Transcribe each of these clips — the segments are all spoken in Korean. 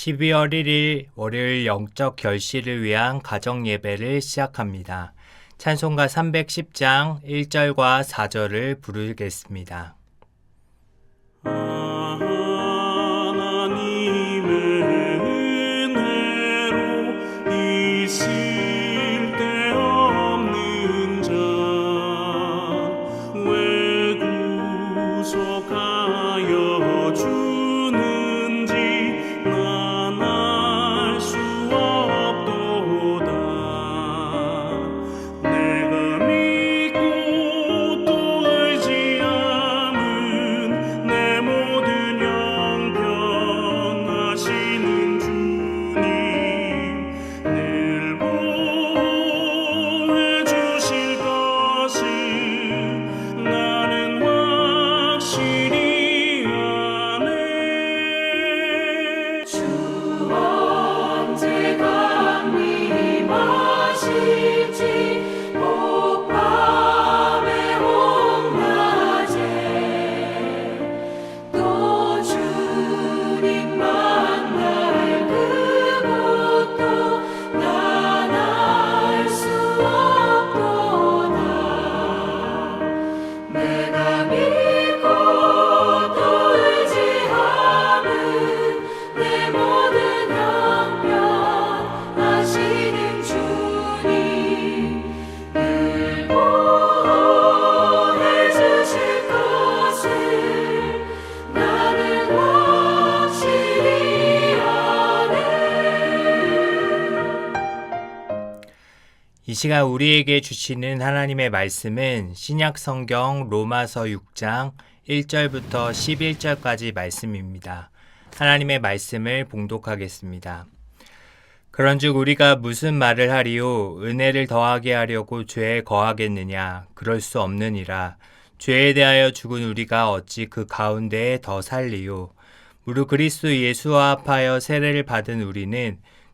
12월 1일 월요일 영적 결실을 위한 가정 예배를 시작합니다. 찬송가 310장 1절과 4절을 부르겠습니다. 구속하여 주 이 시간 우리에게 주시는 하나님의 말씀은 신약 성경 로마서 6장 1절부터 11절까지 말씀입니다. 하나님의 말씀을 봉독하겠습니다. 그런즉 우리가 무슨 말을 하리요 은혜를 더하게 하려고 죄에 거하겠느냐 그럴 수 없느니라 죄에 대하여 죽은 우리가 어찌 그 가운데에 더 살리요 무릇 그리스도 예수와 합하여 세례를 받은 우리는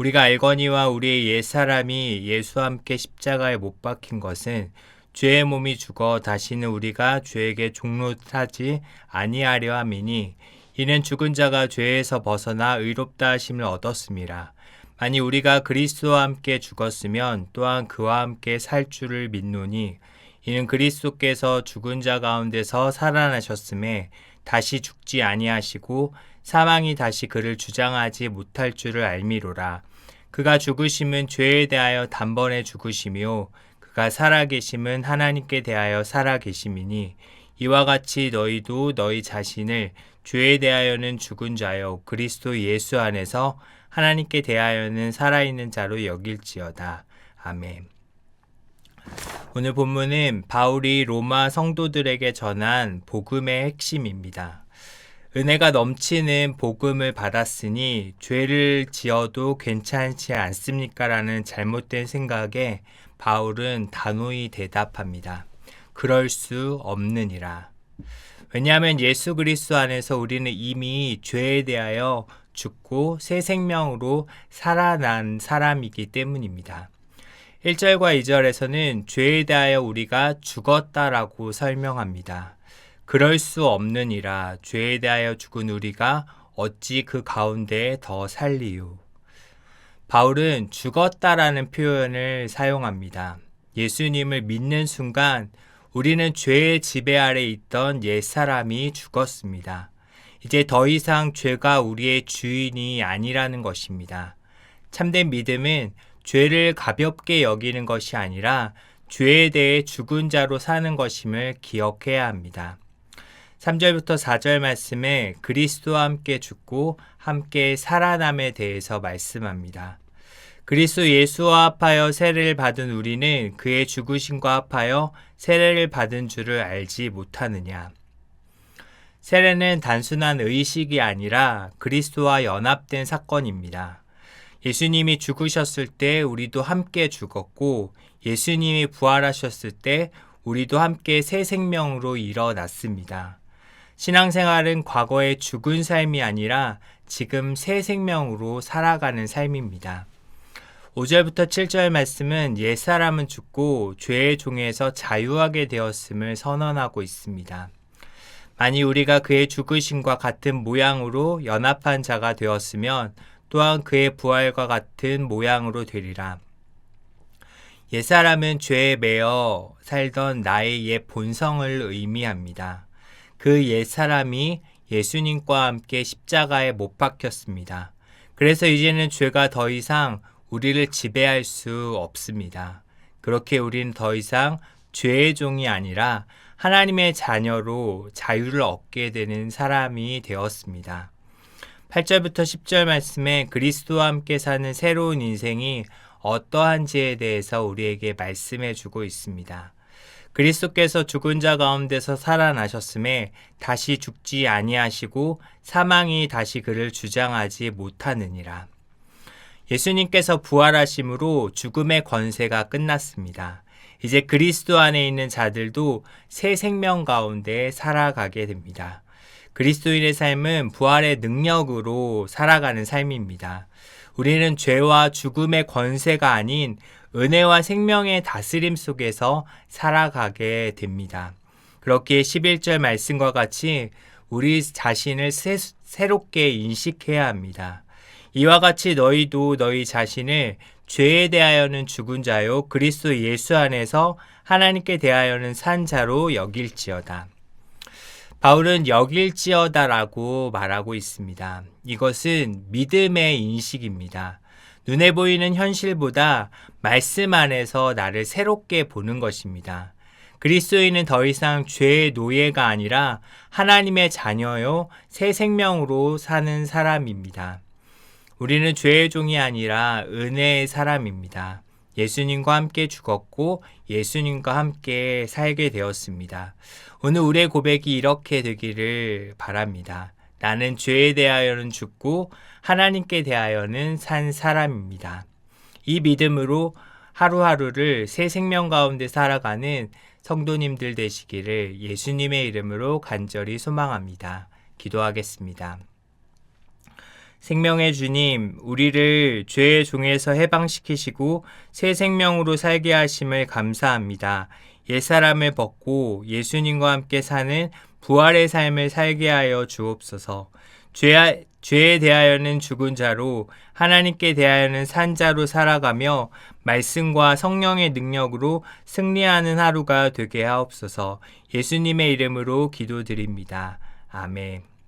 우리가 알거니와 우리의 옛 사람이 예수와 함께 십자가에 못 박힌 것은 죄의 몸이 죽어 다시는 우리가 죄에게 종로하지 아니하려 함이니 이는 죽은 자가 죄에서 벗어나 의롭다 하심을 얻었습니다. 만일 우리가 그리스도와 함께 죽었으면 또한 그와 함께 살 줄을 믿노니 이는 그리스도께서 죽은 자 가운데서 살아나셨음에 다시 죽지 아니하시고 사망이 다시 그를 주장하지 못할 줄을 알미로라. 그가 죽으심은 죄에 대하여 단번에 죽으시며 그가 살아계심은 하나님께 대하여 살아계심이니 이와 같이 너희도 너희 자신을 죄에 대하여는 죽은 자요 그리스도 예수 안에서 하나님께 대하여는 살아있는 자로 여길지어다. 아멘. 오늘 본문은 바울이 로마 성도들에게 전한 복음의 핵심입니다. 은혜가 넘치는 복음을 받았으니 죄를 지어도 괜찮지 않습니까? 라는 잘못된 생각에 바울은 단호히 대답합니다. 그럴 수 없느니라. 왜냐하면 예수 그리스도 안에서 우리는 이미 죄에 대하여 죽고 새 생명으로 살아난 사람이기 때문입니다. 1절과 2절에서는 죄에 대하여 우리가 죽었다라고 설명합니다. 그럴 수 없느니라 죄에 대하여 죽은 우리가 어찌 그 가운데에 더 살리요. 바울은 죽었다라는 표현을 사용합니다. 예수님을 믿는 순간 우리는 죄의 지배 아래 있던 옛사람이 죽었습니다. 이제 더 이상 죄가 우리의 주인이 아니라는 것입니다. 참된 믿음은 죄를 가볍게 여기는 것이 아니라 죄에 대해 죽은 자로 사는 것임을 기억해야 합니다. 3절부터 4절 말씀에 그리스도와 함께 죽고 함께 살아남에 대해서 말씀합니다. 그리스도 예수와 합하여 세례를 받은 우리는 그의 죽으심과 합하여 세례를 받은 줄을 알지 못하느냐. 세례는 단순한 의식이 아니라 그리스도와 연합된 사건입니다. 예수님이 죽으셨을 때 우리도 함께 죽었고 예수님이 부활하셨을 때 우리도 함께 새 생명으로 일어났습니다. 신앙생활은 과거의 죽은 삶이 아니라 지금 새 생명으로 살아가는 삶입니다. 5절부터 7절 말씀은 옛사람은 죽고 죄의 종에서 자유하게 되었음을 선언하고 있습니다. 만일 우리가 그의 죽으심과 같은 모양으로 연합한 자가 되었으면 또한 그의 부활과 같은 모양으로 되리라. 옛사람은 죄에 매여 살던 나의 옛 본성을 의미합니다. 그 옛사람이 예수님과 함께 십자가에 못 박혔습니다. 그래서 이제는 죄가 더 이상 우리를 지배할 수 없습니다. 그렇게 우리는 더 이상 죄의 종이 아니라 하나님의 자녀로 자유를 얻게 되는 사람이 되었습니다. 8절부터 10절 말씀에 그리스도와 함께 사는 새로운 인생이 어떠한지에 대해서 우리에게 말씀해 주고 있습니다. 그리스도께서 죽은 자 가운데서 살아나셨음에 다시 죽지 아니하시고 사망이 다시 그를 주장하지 못하느니라. 예수님께서 부활하심으로 죽음의 권세가 끝났습니다. 이제 그리스도 안에 있는 자들도 새 생명 가운데 살아가게 됩니다. 그리스도인의 삶은 부활의 능력으로 살아가는 삶입니다. 우리는 죄와 죽음의 권세가 아닌 은혜와 생명의 다스림 속에서 살아가게 됩니다. 그렇기에 11절 말씀과 같이 우리 자신을 새, 새롭게 인식해야 합니다. 이와 같이 너희도 너희 자신을 죄에 대하여는 죽은 자요 그리스도 예수 안에서 하나님께 대하여는 산 자로 여길지어다. 바울은 여길지어다라고 말하고 있습니다. 이것은 믿음의 인식입니다. 눈에 보이는 현실보다 말씀 안에서 나를 새롭게 보는 것입니다. 그리스도인은 더 이상 죄의 노예가 아니라 하나님의 자녀요 새 생명으로 사는 사람입니다. 우리는 죄의 종이 아니라 은혜의 사람입니다. 예수님과 함께 죽었고 예수님과 함께 살게 되었습니다. 오늘 우리의 고백이 이렇게 되기를 바랍니다. 나는 죄에 대하여는 죽고 하나님께 대하여는 산 사람입니다. 이 믿음으로 하루하루를 새 생명 가운데 살아가는 성도님들 되시기를 예수님의 이름으로 간절히 소망합니다. 기도하겠습니다. 생명의 주님, 우리를 죄의 종에서 해방시키시고 새 생명으로 살게 하심을 감사합니다. 옛사람을 벗고 예수님과 함께 사는 부활의 삶을 살게 하여 주옵소서. 죄, 죄에 대하여는 죽은 자로 하나님께 대하여는 산 자로 살아가며 말씀과 성령의 능력으로 승리하는 하루가 되게 하옵소서. 예수님의 이름으로 기도드립니다. 아멘.